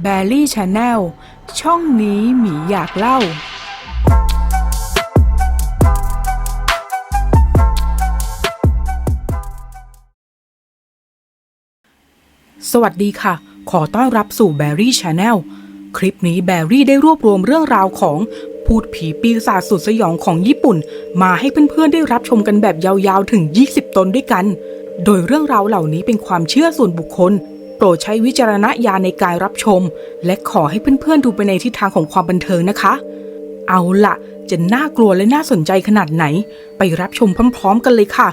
แบลลี่ชาแนลช่องนี้หมีอยากเล่า สวัสดีค่ะ ขอต้อนรับสู่ Berry Channel คลิปนี้แบรี่ได้รวบรวมเรื่องราวของพูดผีปีศาจสุดสยองของญี่ปุ่น มาให้เพื่อนๆได้รับชมกันแบบยาวๆถึง 20 ตนด้วยกัน โดยเรื่องราวเหล่านี้เป็นความเชื่อส่วนบุคคล รดใช้วิจารณญาณในการรับชม และขอให้เพื่อนๆดูไปในทิศทางของความบันเทิงนะคะ เอาล่ะ จะน่ากลัวและน่าสนใจขนาดไหน ไปรับชมพร้อมๆกันเลยค่ะ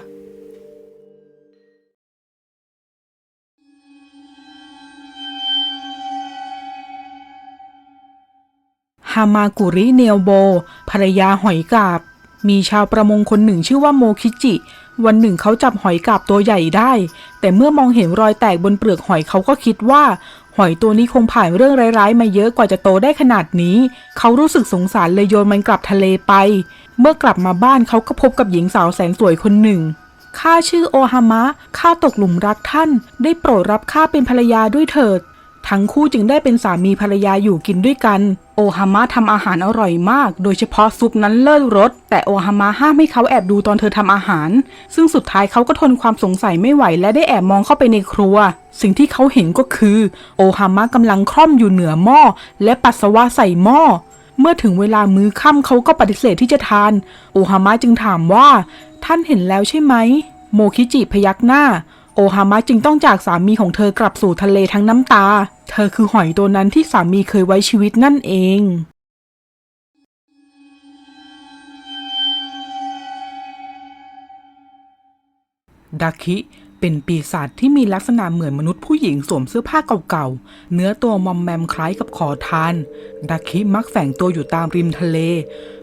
ฮามากุริเนลโบภรรยาหอยกาบ มีชาวประมงคนหนึ่งชื่อว่าโมคิจิ วันหนึ่งเขาจับหอยกาบตัวใหญ่ได้ แต่เมื่อมองเห็นรอยแตกบนเปลือกหอยเขาก็คิดว่า หอยตัวนี้คงผ่านเรื่องร้ายๆ มาเยอะกว่าจะโตได้ขนาดนี้ เขารู้สึกสงสารเลยโยนมันกลับทะเลไป เมื่อกลับมาบ้านเขาก็พบกับหญิงสาวแสนสวยคนหนึ่งข้าชื่อโอฮามะข้าตกหลุมรักท่าน ได้โปรดรับข้าเป็นภรรยาด้วยเถิด ทั้งคู่จึงได้เป็นสามีภรรยาอยู่กินด้วยกัน โอฮามะทำอาหารอร่อยมาก โดยเฉพาะซุปนั้นเลิศรส แต่โอฮามะห้ามให้เขาแอบดูตอนเธอทำอาหาร ซึ่งสุดท้ายเขาก็ทนความสงสัยไม่ไหว และได้แอบมองเข้าไปในครัว สิ่งที่เขาเห็นก็คือ โอฮามะกำลังคร่อมอยู่เหนือหม้อ และปัสสาวะใส่หม้อ เมื่อถึงเวลามื้อค่ำเขาก็ปฏิเสธที่จะทาน โอฮามะจึงถามว่า ท่านเห็นแล้วใช่ไหม โมคิจิพยักหน้า โอฮามะจึงต้องจากสามีของเธอกลับสู่ทะเลทั้งน้ำตา เธอคือหอยตัวนั้นที่สามีเคยไว้ชีวิตนั่นเองดาคิ เป็นปีศาจที่มีลักษณะเหมือนมนุษย์ผู้หญิงสวมเสื้อผ้าเก่าๆ เนื้อตัวมอมแมมคล้ายกับขอทาน ดาคิมักแฝงตัวอยู่ตามริมทะเล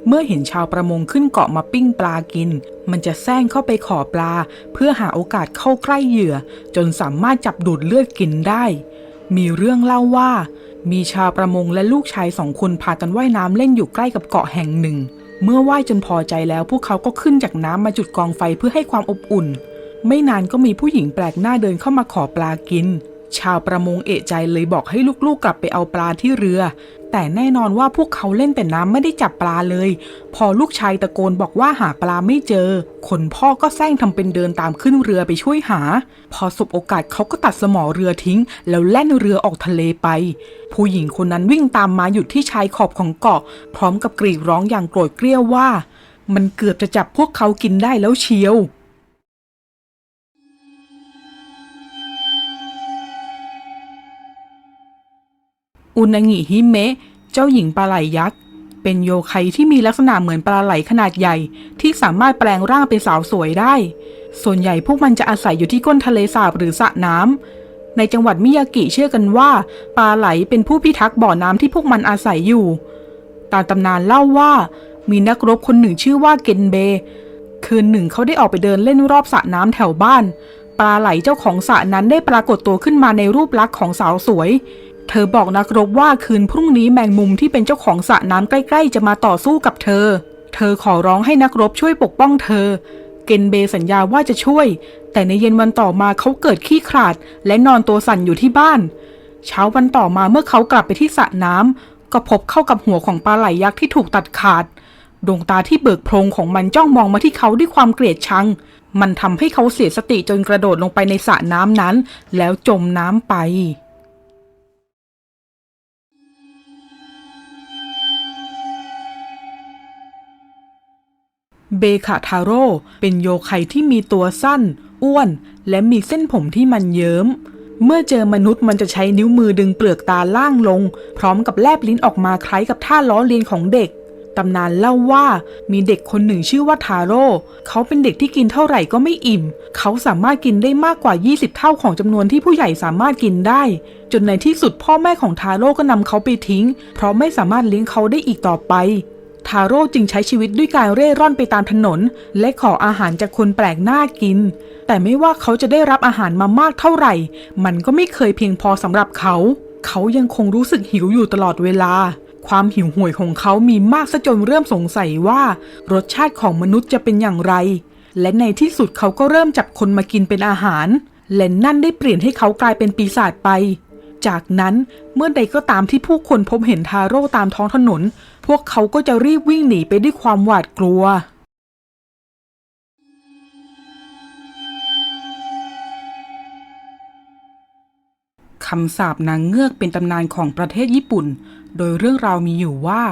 เมื่อเห็นชาวประมงขึ้นเกาะมาปิ้งปลากิน มันจะแซงเข้าไปขอปลา เพื่อหาโอกาสเข้าใกล้เหยื่อ จนสามารถจับดูดเลือดกินได้ มีเรื่องเล่าว่า มีชาวประมงและลูกชายสองคนพากันว่ายน้ำเล่นอยู่ใกล้กับเกาะแห่งหนึ่ง เมื่อว่ายจนพอใจแล้วพวกเขาก็ขึ้นจากน้ำมาจุดกองไฟเพื่อให้ความอบอุ่น ไม่นานก็มีผู้หญิงแปลกหน้าเดินเข้ามาขอปลากิน ชาวประมงเอะใจเลยบอกให้ลูกๆกลับไปเอาปลาที่เรือ แต่แน่นอนว่าพวกเขาเล่นแต่น้ำไม่ได้จับปลาเลย พอลูกชายตะโกนบอกว่าหาปลาไม่เจอ คนพ่อก็แซงทำเป็นเดินตามขึ้นเรือไปช่วยหา พอสบโอกาสเขาก็ตัดสมอเรือทิ้ง แล้วแล่นเรือออกทะเลไป ผู้หญิงคนนั้นวิ่งตามมาหยุดที่ชายขอบของเกาะ พร้อมกับกรีดร้องอย่างโกรธเกรี้ยวว่า มันเกือบจะจับพวกเขากินได้แล้วเชียว อุนางิฮิเมะ เจ้าหญิงปลาไหลยักษ์ เป็นโยไคที่มีลักษณะเหมือนปลาไหลขนาดใหญ่ ที่สามารถแปลงร่างเป็นสาวสวยได้ ส่วนใหญ่พวกมันจะอาศัยอยู่ที่ก้นทะเลสาบหรือสระน้ำในจังหวัดมิยากิเชื่อกันว่าปลาไหลเป็นผู้พิทักษ์บ่อน้ำที่พวกมันอาศัยอยู่ ตามตำนานเล่าว่า มีนักรบคนหนึ่งชื่อว่าเกนเบ คืนหนึ่งเขาได้ออกไปเดินเล่นรอบสระน้ำแถวบ้านปลาไหลเจ้าของสระนั้นได้ปรากฏตัวขึ้นมาในรูปลักษณ์ของสาวสวย เธอบอกนักรบว่าคืนพรุ่งนี้แมงมุมที่เป็นเจ้าของสระน้ำใกล้ ๆ จะมาต่อสู้กับเธอ เธอขอร้องให้นักรบช่วยปกป้องเธอ เกนเบสัญญาว่าจะช่วย แต่ในเย็นวันต่อมาเขาเกิดขี้ขลาด และนอนตัวสั่นอยู่ที่บ้าน เช้าวันต่อมาเมื่อเขากลับไปที่สระน้ำก็พบเข้ากับหัวของปลาไหลยักษ์ที่ถูกตัดขาดดวงตาที่เบิกโพรงของมันจ้องมองมาที่เขาด้วยความเกลียดชัง มันทำให้เขาเสียสติจนกระโดดลงไปในสระน้ำนั้น แล้วจมน้ำไป เบคาทาโร่เป็นโยไคที่มีตัวสั้น อ้วน และมีเส้นผมที่มันเยิ้ม เมื่อเจอมนุษย์มันจะใช้นิ้วมือดึงเปลือกตาล่างลง พร้อมกับแลบลิ้นออกมาคล้ายกับท่าล้อเลียนของเด็กตำนานเล่าว่ามีเด็กคนหนึ่งชื่อว่าทาโร่ เขาเป็นเด็กที่กินเท่าไหร่ก็ไม่อิ่ม เขาสามารถกินได้มากกว่า 20 เท่าของจำนวนที่ผู้ใหญ่สามารถกินได้ จนในที่สุดพ่อแม่ของทาโร่ก็นำเขาไปทิ้ง เพราะไม่สามารถเลี้ยงเขาได้อีกต่อไป ทาโร่จึงใช้ชีวิตด้วยการเร่ร่อนไปตามถนน และขออาหารจากคนแปลกหน้ากิน แต่ไม่ว่าเขาจะได้รับอาหารมามากเท่าไหร่ มันก็ไม่เคยเพียงพอสำหรับเขา เขายังคงรู้สึกหิวอยู่ตลอดเวลา ความหิวโหวยของเขามีมากซะจนเริ่มสงสัยว่า รสชาติของมนุษย์จะเป็นอย่างไร และในที่สุดเขาก็เริ่มจับคนมากินเป็นอาหาร และนั่นได้เปลี่ยนให้เขากลายเป็นปีศาจไปจากนั้นเมื่อใดก็ตามที่ผู้คนพบเห็นทาโร่ตามท้องถนน พวกเขาก็จะรีบวิ่งหนีไปด้วยความหวาดกลัว คำสาปนางเงือกเป็นตำนานของประเทศญี่ปุ่น โดยเรื่องราวมีอยู่ว่า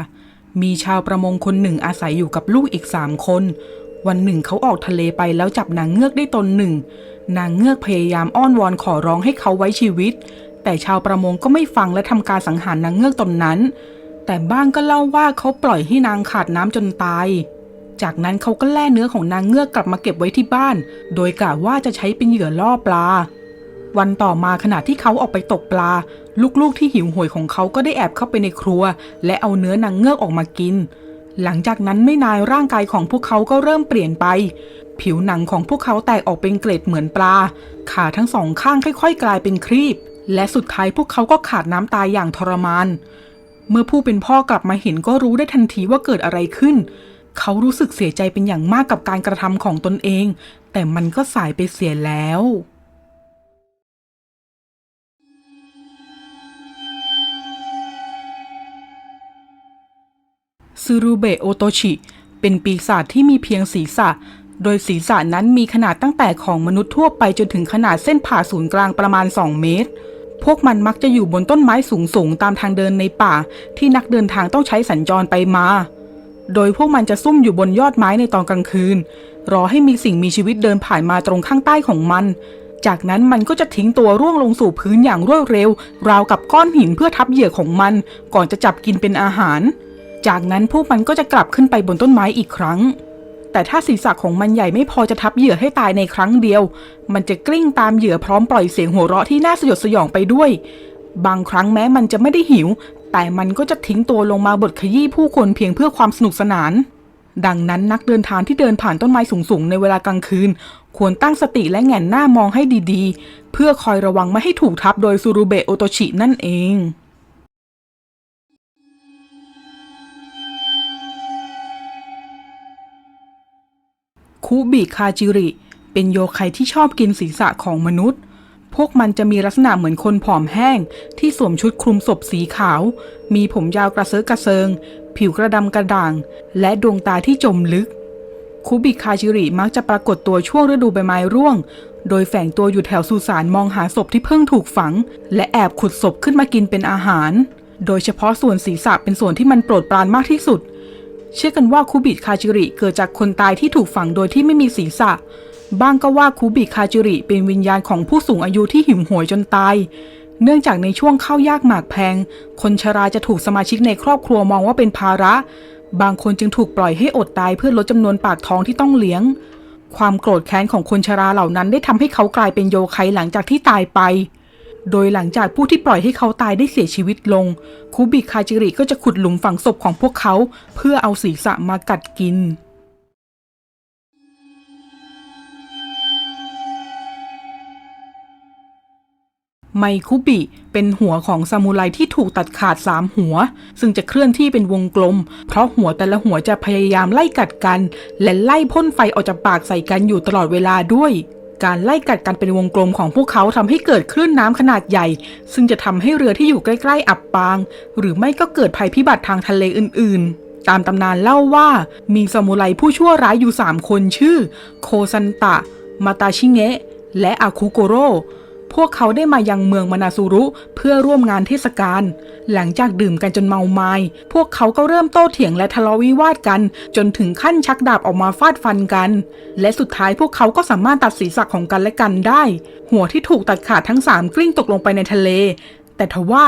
มีชาวประมงคนหนึ่งอาศัยอยู่กับลูกอีกสามคน วันหนึ่งเขาออกทะเลไปแล้วจับนางเงือกได้ตนหนึ่ง นางเงือกพยายามอ้อนวอนขอร้องให้เขาไว้ชีวิต แต่ชาวประมงก็ไม่ฟังและทำการสังหารนางเงือกตนนั้น แต่บ้างก็เล่าว่าเขาปล่อยให้นางขาดน้ำจนตาย จากนั้นเขาก็แล่เนื้อของนางเงือกกลับมาเก็บไว้ที่บ้าน โดยกะว่าจะใช้เป็นเหยื่อล่อปลา วันต่อมาขณะที่เขาออกไปตกปลา ลูกๆที่หิวโหยของเขาก็ได้แอบเข้าไปในครัว และเอาเนื้อนางเงือกออกมากิน หลังจากนั้นไม่นานร่างกายของพวกเขาก็เริ่มเปลี่ยนไป ผิวหนังของพวกเขาแตกออกเป็นเกล็ดเหมือนปลา ขาทั้งสองข้างค่อย ๆ กลายเป็นครีบ และสุดท้ายพวกเขาก็ขาดน้ำตายอย่างทรมาน เมื่อผู้เป็นพ่อกลับมาเห็นก็รู้ได้ทันทีว่าเกิดอะไรขึ้น เขารู้สึกเสียใจเป็นอย่างมากกับการกระทำของตนเอง แต่มันก็สายไปเสียแล้ว ซูรุเบะโอโตชิ เป็นปีศาจที่มีเพียงศีรษะ โดยศีรษะนั้นมีขนาดตั้งแต่ของมนุษย์ทั่วไปจนถึงขนาดเส้นผ่าศูนย์กลางประมาณ 2 เมตร พวกมันมักจะอยู่บนต้นไม้สูงๆ ตามทางเดินในป่า ที่นักเดินทางต้องใช้สัญจรไปมา โดยพวกมันจะซุ่มอยู่บนยอดไม้ในตอนกลางคืน รอให้มีสิ่งมีชีวิตเดินผ่านมาตรงข้างใต้ของมัน จากนั้นมันก็จะทิ้งตัวร่วงลงสู่พื้นอย่างรวดเร็ว ราวกับก้อนหินเพื่อทับเหยื่อของมัน ก่อนจะจับกินเป็นอาหาร จากนั้นพวกมันก็จะกลับขึ้นไปบนต้นไม้อีกครั้ง แต่ถ้าศีรษะของมันใหญ่ไม่พอจะทับเหยื่อให้ตายในครั้งเดียว มันจะกลิ้งตามเหยื่อพร้อมปล่อยเสียงหัวเราะที่น่าสยดสยองไปด้วย บางครั้งแม้มันจะไม่ได้หิว แต่มันก็จะทิ้งตัวลงมาบดขยี้ผู้คนเพียงเพื่อความสนุกสนาน ดังนั้นนักเดินทางที่เดินผ่านต้นไม้สูงๆในเวลากลางคืน ควรตั้งสติและแหง่นหน้ามองให้ดีๆ เพื่อคอยระวังไม่ให้ถูกทับโดยซูรุเบะโอโตชินั่นเอง คุบิคาจิริ เป็นโยไคที่ชอบกินศีรษะของมนุษย์ พวกมันจะมีลักษณะเหมือนคนผอมแห้ง ที่สวมชุดคลุมศพสีขาว มีผมยาวกระเซาะกระเซิง ผิวกระดำกระด่าง และดวงตาที่จมลึก คุบิคาจิริมักจะปรากฏตัวช่วงฤดูใบไม้ร่วง โดยแฝงตัวอยู่แถวสุสานมองหาศพที่เพิ่งถูกฝัง และแอบขุดศพขึ้นมากินเป็นอาหาร โดยเฉพาะส่วนศีรษะเป็นส่วนที่มันโปรดปรานมากที่สุด เชื่อกันว่าคูบิคาจิริเกิดจากคนตายที่ถูกฝังโดยที่ไม่มีศีรษะ บ้างก็ว่าคูบิคาจิริเป็นวิญญาณของผู้สูงอายุที่หิวโหยจนตาย เนื่องจากในช่วงเข้ายากหมากแพง คนชราจะถูกสมาชิกในครอบครัวมองว่าเป็นภาระ บางคนจึงถูกปล่อยให้อดตายเพื่อลดจำนวนปากท้องที่ต้องเลี้ยง ความโกรธแค้นของคนชราเหล่านั้นได้ทำให้เขากลายเป็นโยไคหลังจากที่ตายไป โดยหลังจากผู้ที่ปล่อยให้เขาตายได้เสียชีวิตลง คูบิคาจิริก็จะขุดหลุมฝังศพของพวกเขา เพื่อเอาศีรษะมากัดกิน ไมคุบิเป็นหัวของซามูไรที่ถูกตัดขาดสามหัว ซึ่งจะเคลื่อนที่เป็นวงกลม เพราะหัวแต่ละหัวจะพยายามไล่กัดกัน และไล่พ่นไฟออกจากปากใส่กันอยู่ตลอดเวลาด้วย การไล่กัดกันเป็นวงกลมของพวกเขาทำให้เกิดคลื่นน้ำขนาดใหญ่ ซึ่งจะทำให้เรือที่อยู่ใกล้ ๆ อับปาง หรือไม่ก็เกิดภัยพิบัติทางทะเลอื่น ๆตามตำนานเล่าว่ามีซามูไรผู้ชั่วร้ายอยู่ 3 คนชื่อ โคซันตะ มาตาชิเงะ และอาคุโกโร พวกเขาได้มายังเมืองมานาซูรุ เพื่อร่วมงานเทศกาล หลังจากดื่มกันจนเมาไมา้พวกเขาก็เริ่มโต้เถียงและทะเลาะวิวาทกัน จนถึงขั้นชักดาบออกมาฟาดฟันกัน และสุดท้ายพวกเขาก็สามารถตัดศีรษะของกันและกันได้ หัวที่ถูกตัดขาดทั้งสามกลิ้งตกลงไปในทะเล แต่ทว่า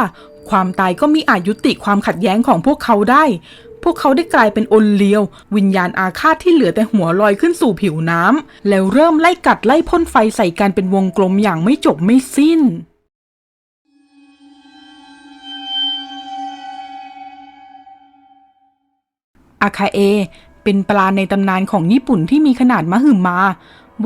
ความตายก็มีอาจยุติความขัดแย้งของพวกเขาได้ พวกเขาได้กลายเป็นอนเลียว วิญญาณอาฆาตที่เหลือแต่หัวลอยขึ้นสู่ผิวน้ำแล้วเริ่มไล่กัดไล่พ่นไฟใส่กันเป็นวงกลมอย่างไม่จบไม่สิ้นอาคาเอ เป็นปลาในตำนานของญี่ปุ่นที่มีขนาดมหึมา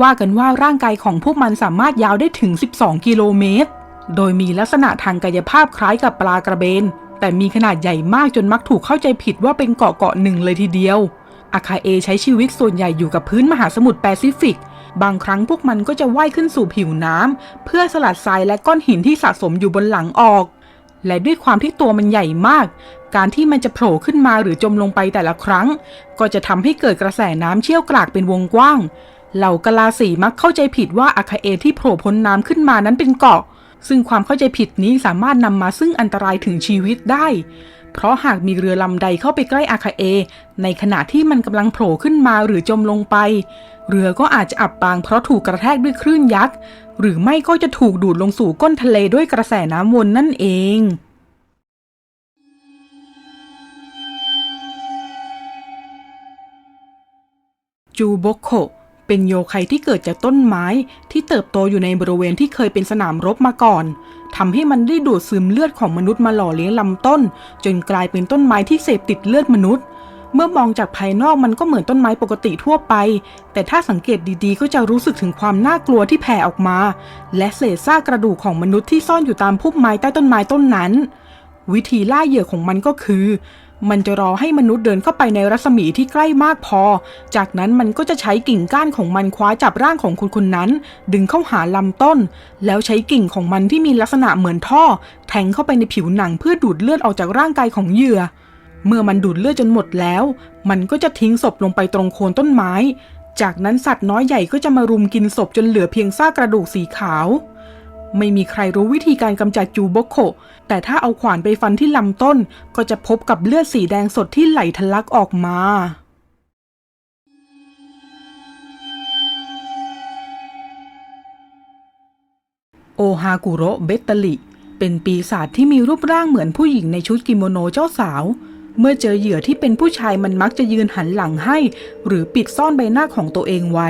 ว่ากันว่าร่างกายของพวกมันสามารถยาวได้ถึง 12 กิโลเมตร โดยมีลักษณะทางกายภาพคล้ายกับปลากระเบน แต่มีขนาดใหญ่มากจนมักถูกเข้าใจผิดว่าเป็นเกาะเกาะหนึ่งเลยทีเดียว อาคาเอใช้ชีวิตส่วนใหญ่อยู่กับพื้นมหาสมุทรแปซิฟิก บางครั้งพวกมันก็จะว่ายขึ้นสู่ผิวน้ำเพื่อสลัดทรายและก้อนหินที่สะสมอยู่บนหลังออก และด้วยความที่ตัวมันใหญ่มาก การที่มันจะโผล่ขึ้นมาหรือจมลงไปแต่ละครั้ง ก็จะทำให้เกิดกระแสน้ำเชี่ยวกรากเป็นวงกว้างเหล่ากะลาสีมักเข้าใจผิดว่าอาคาเอที่โผล่พ้นน้ำขึ้นมานั้นเป็นเกาะ ซึ่งความเข้าใจผิดนี้สามารถนำมาซึ่งอันตรายถึงชีวิตได้ เพราะหากมีเรือลำใดเข้าไปใกล้อาคาเอ ในขณะที่มันกำลังโผล่ขึ้นมาหรือจมลงไป เรือก็อาจจะอับปางเพราะถูกกระแทกด้วยคลื่นยักษ์ หรือไม่ก็จะถูกดูดลงสู่ก้นทะเลด้วยกระแสน้ำวนนั่นเองจูโบกโค เป็นโยไคที่เกิดจากต้นไม้ที่เติบโตอยู่ในบริเวณที่เคยเป็นสนามรบมาก่อนทำให้มันได้ดูดซึมเลือดของมนุษย์มาหล่อเลี้ยงลำต้น จนกลายเป็นต้นไม้ที่เสพติดเลือดมนุษย์ เมื่อมองจากภายนอกมันก็เหมือนต้นไม้ปกติทั่วไป แต่ถ้าสังเกตดีๆ ก็จะรู้สึกถึงความน่ากลัวที่แผ่ออกมา และเศษซากกระดูกของมนุษย์ที่ซ่อนอยู่ตามพุ่มไม้ใต้ต้นไม้ต้นนั้น วิธีล่าเหยื่อของมันก็คือ มันจะรอให้มนุษย์เดินเข้าไปในรัศมีที่ใกล้มากพอ จากนั้นมันก็จะใช้กิ่งก้านของมันคว้าจับร่างของคนคนนั้น ดึงเข้าหาลำต้น แล้วใช้กิ่งของมันที่มีลักษณะเหมือนท่อ แทงเข้าไปในผิวหนังเพื่อดูดเลือดออกจากร่างกายของเหยื่อ เมื่อมันดูดเลือดจนหมดแล้ว มันก็จะทิ้งศพลงไปตรงโคนต้นไม้ จากนั้นสัตว์น้อยใหญ่ก็จะมารุมกินศพจนเหลือเพียงซากกระดูกสีขาว ไม่มีใครรู้วิธีการกำจัดจูโบโคแต่ถ้าเอาขวานไปฟันที่ลำต้น ก็จะพบกับเลือดสีแดงสดที่ไหลทะลักออกมา โอฮากุโระเบตตลิ เป็นปีศาจที่มีรูปร่างเหมือนผู้หญิงในชุดกิโมโนเจ้าสาว เมื่อเจอเหยื่อที่เป็นผู้ชายมันมักจะยืนหันหลังให้ หรือปิดซ่อนใบหน้าของตัวเองไว้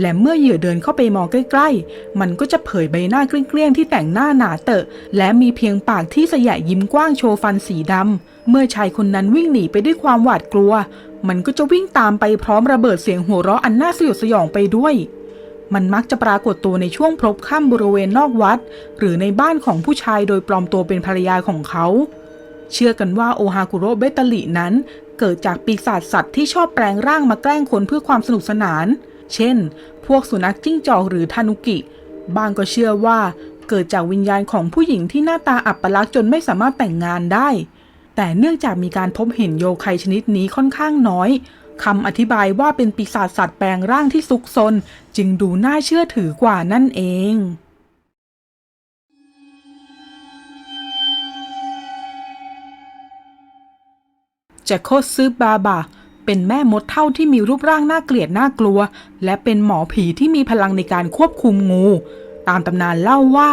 และเมื่อเหยื่อเดินเข้าไปมองใกล้ ๆ มันก็จะเผยใบหน้าเกลี้ยงๆที่แต่งหน้าหนาเตอะและมีเพียงปากที่สยะยิ้มกว้างโชว์ฟันสีดำเมื่อชายคนนั้นวิ่งหนีไปด้วยความหวาดกลัว มันก็จะวิ่งตามไปพร้อมระเบิดเสียงหัวเราะอันน่าสยดสยองไปด้วยมันมักจะปรากฏตัวในช่วงพลบค่ำบริเวณนอกวัด หรือในบ้านของผู้ชายโดยปลอมตัวเป็นภรรยาของเขา เชื่อกันว่าโอฮากุโระเบตาลินั้น เกิดจากปีศาจสัตว์ที่ชอบแปลงร่างมาแกล้งคนเพื่อความสนุกสนาน เช่น พวกสุนัขจิ้งจอกหรือทานุกิ บางก็เชื่อว่าเกิดจากวิญญาณของผู้หญิงที่หน้าตาอับปลักจนไม่สามารถแต่งงานได้ แต่เนื่องจากมีการพบเห็นโยไคชนิดนี้ค่อนข้างน้อยคำอธิบายว่าเป็นปีศาจสัตว์แปลงร่างที่ซุกซนจึงดูน่าเชื่อถือกว่านั่นเอง จะโคตซึบาบา เป็นแม่มดเท่าที่มีรูปร่างน่าเกลียดน่ากลัว และเป็นหมอผีที่มีพลังในการควบคุมงู ตามตำนานเล่าว่า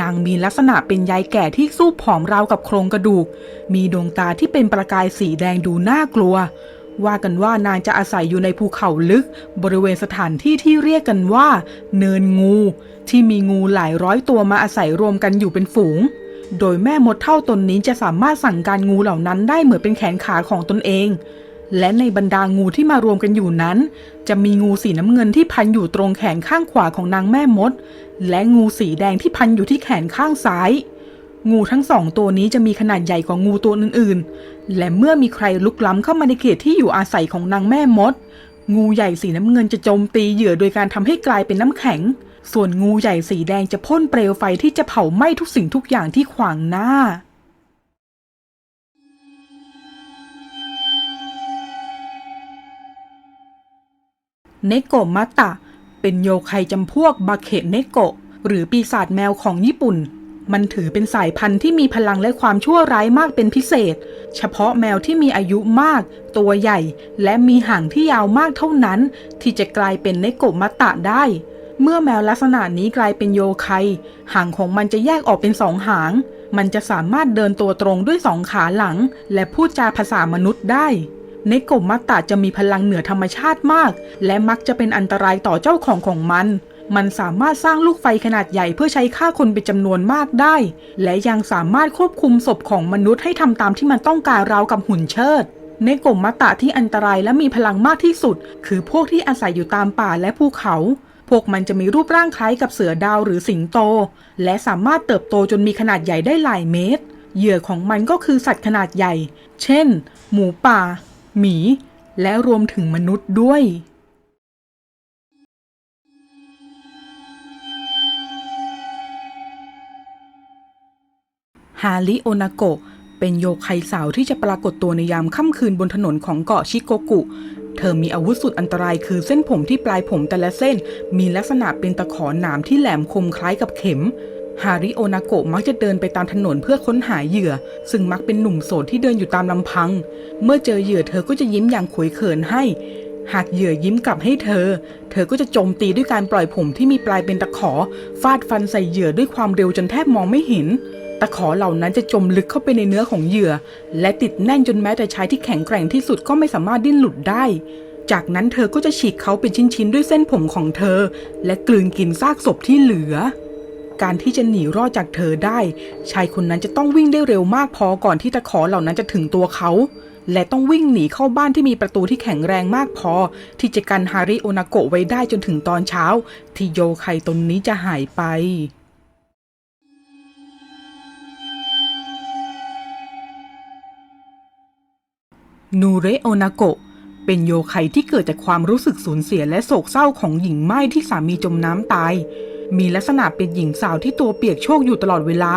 นางมีลักษณะเป็นยายแก่ที่สู้ผอมราวกับโครงกระดูก มีดวงตาที่เป็นประกายสีแดงดูน่ากลัว ว่ากันว่านางจะอาศัยอยู่ในภูเขาลึก บริเวณสถานที่ที่เรียกกันว่า เนินงู ที่มีงูหลายร้อยตัวมาอาศัยรวมกันอยู่เป็นฝูง โดยแม่มดเท่าตนนี้จะสามารถสั่งการงูเหล่านั้นได้เหมือนเป็นแขนขาของตนเอง และในบรรดางูที่มารวมกันอยู่นั้น จะมีงูสีน้ำเงินที่พันอยู่ตรงแขนข้างขวาของนางแม่มด และงูสีแดงที่พันอยู่ที่แขนข้างซ้าย งูทั้งสองตัวนี้จะมีขนาดใหญ่กว่างูตัวอื่นๆ และเมื่อมีใครลุกล้ำเข้ามาในเขตที่อยู่อาศัยของนางแม่มด งูใหญ่สีน้ำเงินจะโจมตีเหยื่อโดยการทำให้กลายเป็นน้ำแข็ง ส่วนงูใหญ่สีแดงจะพ่นเปลวไฟที่จะเผาไหม้ทุกสิ่งทุกอย่างที่ขวางหน้า เนโกะมัตตะ เป็นโยไคจำพวกบาเคะเนโกะหรือปีศาจแมวของญี่ปุ่น มันถือเป็นสายพันธุ์ที่มีพลังและความชั่วร้ายมากเป็นพิเศษ เฉพาะแมวที่มีอายุมาก ตัวใหญ่ และมีหางที่ยาวมากเท่านั้น ที่จะกลายเป็นเนโกะมัตตะได้ เมื่อแมวลักษณะนี้กลายเป็นโยไคหางของมันจะแยกออกเป็นสองหาง มันจะสามารถเดินตัวตรงด้วยสองขาหลัง และพูดจาภาษามนุษย์ได้เนโกะมัตตะจะมีพลังเหนือธรรมชาติมาก และมักจะเป็นอันตรายต่อเจ้าของของมัน มันสามารถสร้างลูกไฟขนาดใหญ่เพื่อใช้ฆ่าคนเป็นจำนวนมากได้ และยังสามารถควบคุมศพของมนุษย์ให้ทำตามที่มันต้องการราวกับหุ่นเชิดเนกะมัตตะที่อันตรายและมีพลังมากที่สุด คือพวกที่อาศัยอยู่ตามป่าและภูเขา พวกมันจะมีรูปร่างคล้ายกับเสือดาวหรือสิงโต และสามารถเติบโตจนมีขนาดใหญ่ได้หลายเมตร เหยื่อของมันก็คือสัตว์ขนาดใหญ่ เช่น หมูป่า หมี และรวมถึงมนุษย์ด้วยฮาริโอนาโกเป็นโยคัยสาวที่จะปรากฏตัวในยามค่ำคืนบนถนนของเกาะชิโกกุ เธอมีอาวุธสุดอันตรายคือเส้นผมที่ปลายผมแต่ละเส้น มีลักษณะเป็นตะขอหนามที่แหลมคมคล้ายกับเข็มฮาริโอนาโกะมักจะเดินไปตามถนนเพื่อค้นหาเหยื่อ ซึ่งมักเป็นหนุ่มโสดที่เดินอยู่ตามลำพัง เมื่อเจอเหยื่อเธอก็จะยิ้มอย่างขวยเขินให้ หากเหยื่อยิ้มกลับให้เธอ เธอก็จะโจมตีด้วยการปล่อยผมที่มีปลายเป็นตะขอ ฟาดฟันใส่เหยื่อด้วยความเร็วจนแทบมองไม่เห็น ตะขอเหล่านั้นจะจมลึกเข้าไปในเนื้อของเหยื่อ และติดแน่นจนแม้แต่ชายที่แข็งแกร่งที่สุดก็ไม่สามารถดิ้นหลุดได้ จากนั้นเธอก็จะฉีกเขาเป็นชิ้นๆด้วยเส้นผมของเธอ และกลืนกินซากศพที่เหลือ การที่จะหนีรอดจากเธอได้ ชายคนนั้นจะต้องวิ่งได้เร็วมากพอก่อนที่ตะขอเหล่านั้นจะถึงตัวเขา และต้องวิ่งหนีเข้าบ้านที่มีประตูที่แข็งแรงมากพอ ที่จะกันฮาริโอนาโกะไว้ได้จนถึงตอนเช้า ที่โยไคตนนี้จะหายไป นูเรโอนาโกะเป็นโยไคที่เกิดจากความรู้สึกสูญเสียและโศกเศร้าของหญิงไม้ที่สามีจมน้ำตาย มีลักษณะเป็นหญิงสาวที่ตัวเปียกโชกอยู่ตลอดเวลา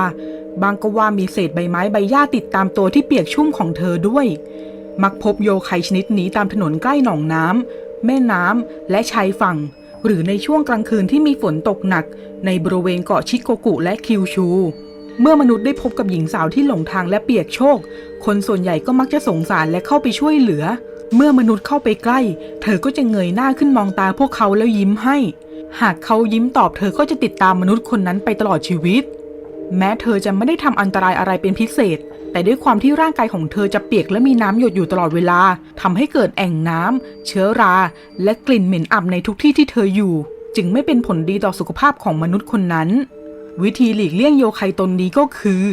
บางก็ว่ามีเศษใบไม้ใบหญ้าติดตามตัวที่เปียกชุ่มของเธอด้วย มักพบโยไคชนิดนี้ตามถนนใกล้หนองน้ำแม่น้ำและชายฝั่ง หรือในช่วงกลางคืนที่มีฝนตกหนัก ในบริเวณเกาะชิโกกุและคิวชู เมื่อมนุษย์ได้พบกับหญิงสาวที่หลงทางและเปียกโชก คนส่วนใหญ่ก็มักจะสงสารและเข้าไปช่วยเหลือ เมื่อมนุษย์เข้าไปใกล้ เธอก็จะเงยหน้าขึ้นมองตาพวกเขาแล้วยิ้มให้ หากเขายิ้มตอบเธอก็จะติดตามมนุษย์คนนั้นไปตลอดชีวิต แม้เธอจะไม่ได้ทำอันตรายอะไรเป็นพิเศษ แต่ด้วยความที่ร่างกายของเธอจะเปียกและมีน้ำหยดอยู่ตลอดเวลาทำให้เกิดแอ่งน้ำเชื้อรา และกลิ่นเหม็นอับในทุกที่ที่เธออยู่ จึงไม่เป็นผลดีต่อสุขภาพของมนุษย์คนนั้น วิธีหลีกเลี่ยงโยไคตนนี้ก็คือ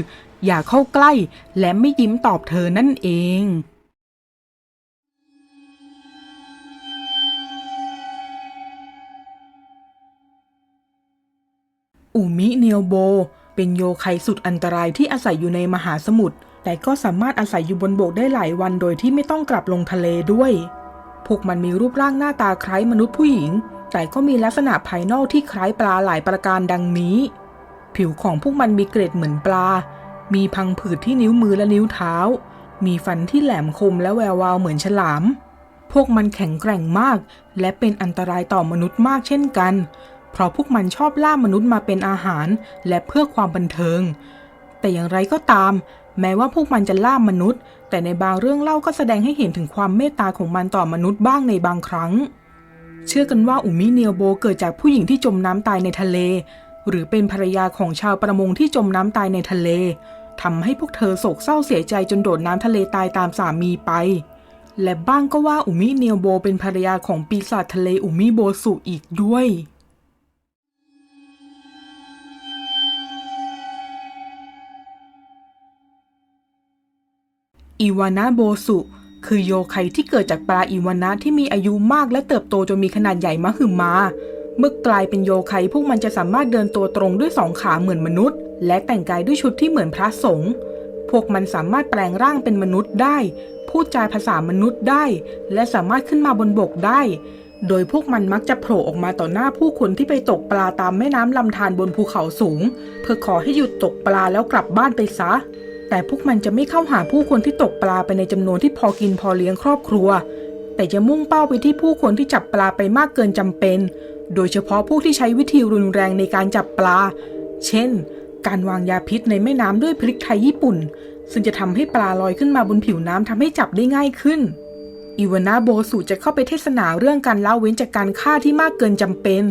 อย่าเข้าใกล้และไม่ยิ้มตอบเธอนั่นเองอุมิเนียวโบ เป็นโยไคสุดอันตรายที่อาศัยอยู่ในมหาสมุทรแต่ก็สามารถอาศัยอยู่บนบกได้หลายวันโดยที่ไม่ต้องกลับลงทะเลด้วย พวกมันมีรูปร่างหน้าตาคล้ายมนุษย์ผู้หญิง แต่ก็มีลักษณะภายนอกที่คล้ายปลาหลายประการดังนี้ ผิวของพวกมันมีเกล็ดเหมือนปลา มีพังผืดที่นิ้วมือและนิ้วเท้า มีฟันที่แหลมคมและแวววาวเหมือนฉลาม พวกมันแข็งแกร่งมาก และเป็นอันตรายต่อมนุษย์มากเช่นกัน เพราะพวกมันชอบล่ามนุษย์มาเป็นอาหารและเพื่อความบันเทิง แต่อย่างไรก็ตาม แม้ว่าพวกมันจะล่ามนุษย์ แต่ในบางเรื่องเล่าก็แสดงให้เห็นถึงความเมตตาของมันต่อมนุษย์บ้างในบางครั้ง เชื่อกันว่าอุมิเนียโบเกิดจากผู้หญิงที่จมน้ำตายในทะเล หรือเป็นภรรยาของชาวประมงที่จมน้ำตายในทะเลทำให้พวกเธอโศกเศร้าเสียใจจนโดดน้ำทะเลตายตามสามีไป และบ้างก็ว่าอุมิเนียวโบเป็นภรรยาของปีศาจทะเลอุมิโบสุอีกด้วยอีวานะโบสุ คือโยไคที่เกิดจากปลาอีวานะที่มีอายุมากและเติบโตจนมีขนาดใหญ่มหึมา เมื่อกลายเป็นโยไคพวกมันจะสามารถเดินตัวตรงด้วยสองขาเหมือนมนุษย์ และแต่งกายด้วยชุดที่เหมือนพระสงฆ์พวกมันสามารถแปลงร่างเป็นมนุษย์ได้ พูดจาภาษามนุษย์ได้ และสามารถขึ้นมาบนบกได้ โดยพวกมันมักจะโผล่ออกมาต่อหน้าผู้คนที่ไปตกปลาตามแม่น้ำลำธารบนภูเขาสูง เพื่อขอให้หยุดตกปลาแล้วกลับบ้านไปซะ แต่พวกมันจะไม่เข้าหาผู้คนที่ตกปลาไปในจำนวนที่พอกินพอเลี้ยงครอบครัว แต่จะมุ่งเป้าไปที่ผู้คนที่จับปลาไปมากเกินจำเป็น โดยเฉพาะผู้ที่ใช้วิธีรุนแรงในการจับปลา เช่น การวางยาพิษในแม่น้ำด้วยพริกไทยญี่ปุ่น ซึ่งจะทำให้ปลาลอยขึ้นมาบนผิวน้ำทำให้จับได้ง่ายขึ้น อีวานาโบสุจะเข้าไปเทศนาเรื่องการละเว้นจากการฆ่าที่มากเกินจำเป็น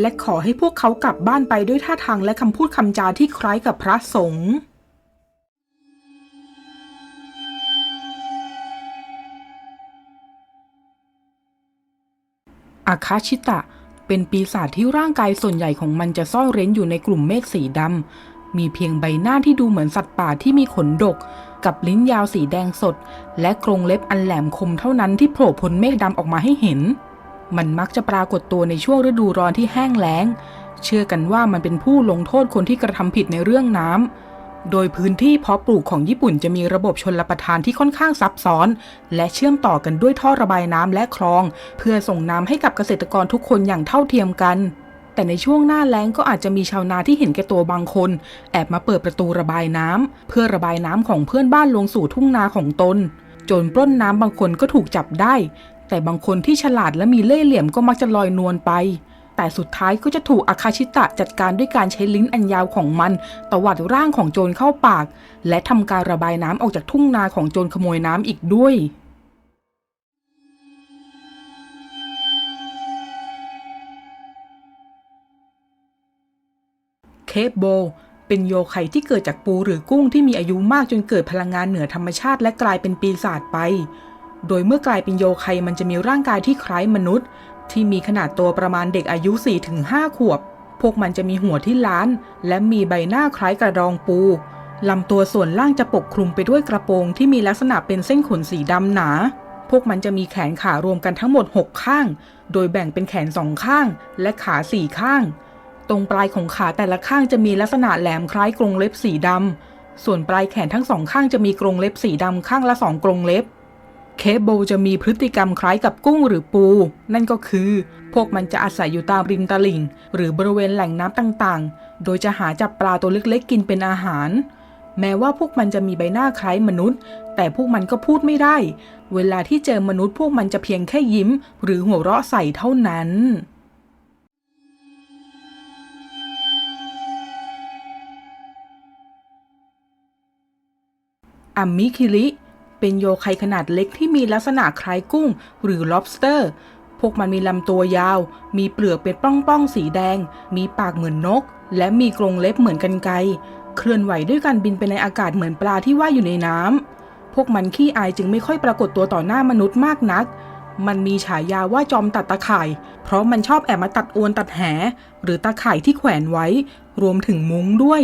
และขอให้พวกเขากลับบ้านไปด้วยท่าทางและคำพูดคำจาที่คล้ายกับพระสงฆ์อาคาชิตะ เป็นปีศาจที่ร่างกายส่วนใหญ่ของมันจะซ่อนเร้นอยู่ในกลุ่มเมฆสีดำ มีเพียงใบหน้าที่ดูเหมือนสัตว์ป่าที่มีขนดก กับลิ้นยาวสีแดงสด และกรงเล็บอันแหลมคมเท่านั้นที่โผล่พ้นเมฆดำออกมาให้เห็น มันมักจะปรากฏตัวในช่วงฤดูร้อนที่แห้งแล้ง เชื่อกันว่ามันเป็นผู้ลงโทษคนที่กระทำผิดในเรื่องน้ำ โดยพื้นที่เพาะปลูกของญี่ปุ่นจะมีระบบชนลประทานที่ค่อนข้างซับซ้อน และเชื่อมต่อกันด้วยท่อระบายน้ำและคลอง เพื่อส่งน้ำให้กับเกษตรกรทุกคนอย่างเท่าเทียมกัน แต่ในช่วงหน้าแล้งก็อาจจะมีชาวนาที่เห็นแก่ตัวบางคน แอบมาเปิดประตูระบายน้ำเพื่อระบายน้ำของเพื่อนบ้านลงสู่ทุ่งนาของตนจรปล้นน้ำบางคนก็ถูกจับได้ แต่บางคนที่ฉลาดและมีเล่ห์เหลี่ยมก็มักจะลอยนวลไป แต่สุดท้ายก็จะถูกอาคาชิตะจัดการด้วยการใช้ลิ้นอันยาวของมันตวัดร่างของโจรเข้าปาก และทำการระบายน้ำออกจากทุ่งนาของโจรขโมยน้ำอีกด้วยเคปโบเป็นโยไคที่เกิดจากปูหรือกุ้งที่มีอายุมากจนเกิดพลังงานเหนือธรรมชาติและกลายเป็นปีศาจไป โดยเมื่อกลายเป็นโยไคมันจะมีร่างกายที่คล้ายมนุษย์ ที่มีขนาดตัวประมาณเด็กอายุ 4-5 ขวบ พวกมันจะมีหัวที่ล้าน และมีใบหน้าคล้ายกระดองปู ลำตัวส่วนล่างจะปกคลุมไปด้วยกระโปรงที่มีลักษณะเป็นเส้นขนสีดำหนา พวกมันจะมีแขนขารวมกันทั้งหมด 6 ข้าง โดยแบ่งเป็นแขนสองข้าง และขาสี่ข้าง ตรงปลายของขาแต่ละข้างจะมีลักษณะแหลมคล้ายกรงเล็บสีดำส่วนปลายแขนทั้งสองข้างจะมีกรงเล็บสีดำข้างละสองกรงเล็บ เคปโบจะมีพฤติกรรมคล้ายกับกุ้งหรือปู นั่นก็คือ พวกมันจะอาศัยอยู่ตามริมตลิ่ง หรือบริเวณแหล่งน้ำต่างๆ โดยจะหาจับปลาตัวเล็กๆ กินเป็นอาหาร แม้ว่าพวกมันจะมีใบหน้าคล้ายมนุษย์ แต่พวกมันก็พูดไม่ได้ เวลาที่เจอมนุษย์พวกมันจะเพียงแค่ยิ้ม หรือหัวเราะใส่เท่านั้นอัมมิคิริ เป็นโยไคขนาดเล็กที่มีลักษณะคล้ายกุ้ง หรือ lobster พวกมันมีลำตัวยาว มีเปลือกเป็นป้องๆสีแดง มีปากเหมือนนก และมีกรงเล็บเหมือนกันไกเคลื่อนไหวด้วยการบินไปในอากาศเหมือนปลาที่ว่ายอยู่ในน้ำ พวกมันขี้อายจึงไม่ค่อยปรากฏตัวต่อหน้ามนุษย์มากนัก มันมีฉายาว่าจอมตัดตะข่าย เพราะมันชอบแอบมาตัดอวนตัดแห หรือตะข่ายที่แขวนไว้ รวมถึงมุ้งด้วย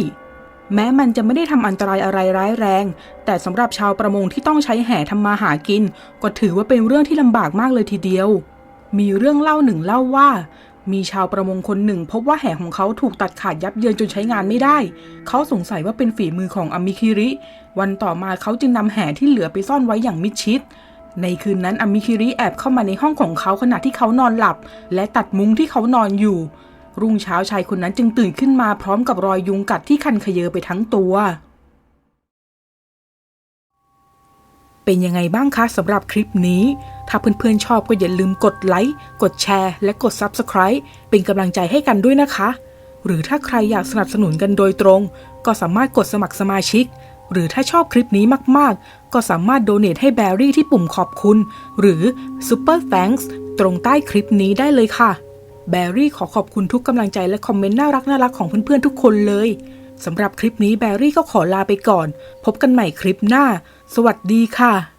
แม้มันจะไม่ได้ทำอันตรายอะไรร้ายแรง แต่สำหรับชาวประมงที่ต้องใช้แห่ทำมาหากิน ก็ถือว่าเป็นเรื่องที่ลำบากมากเลยทีเดียว มีเรื่องเล่าหนึ่งเล่าว่า มีชาวประมงคนหนึ่ง พบว่าแห่ของเขาถูกตัดขาดยับเยินจนใช้งานไม่ได้ เขาสงสัยว่าเป็นฝีมือของอามิคิริ วันต่อมาเขาจึงนำแห่ที่เหลือไปซ่อนไว้อย่างมิดชิดในคืนนั้นอามิคิริแอบเข้ามาในห้องของเขาขณะที่เขานอนหลับ และตัดมุ้งที่เขานอนอยู่ รุ่งเช้าชายคนนั้นจึงตื่นขึ้นมาพร้อมกับรอยยุงกัดที่คันขยเยอไปทั้งตัว เป็นยังไงบ้างคะสำหรับคลิปนี้ ถ้าเพื่อนๆชอบก็อย่าลืมกดไลค์ กดแชร์ และกด Subscribe เป็นกำลังใจให้กันด้วยนะคะ หรือถ้าใครอยากสนับสนุนกันโดยตรง ก็สามารถกดสมัครสมาชิก หรือถ้าชอบคลิปนี้มากๆ ก็สามารถโดเน a ให้แบรี่ที่ปุ่มขอบคุณ หรือ Super Thanks ตรงใต้คลิปนี้ได้เลยค่ะ แบรี่ขอขอบคุณทุกกำลังใจและคอมเมนต์น่ารักน่ารักของเพื่อนๆทุกคนเลยสำหรับคลิปนี้แบรี่ก็ขอลาไปก่อน พบกันใหม่คลิปหน้า สวัสดีค่ะ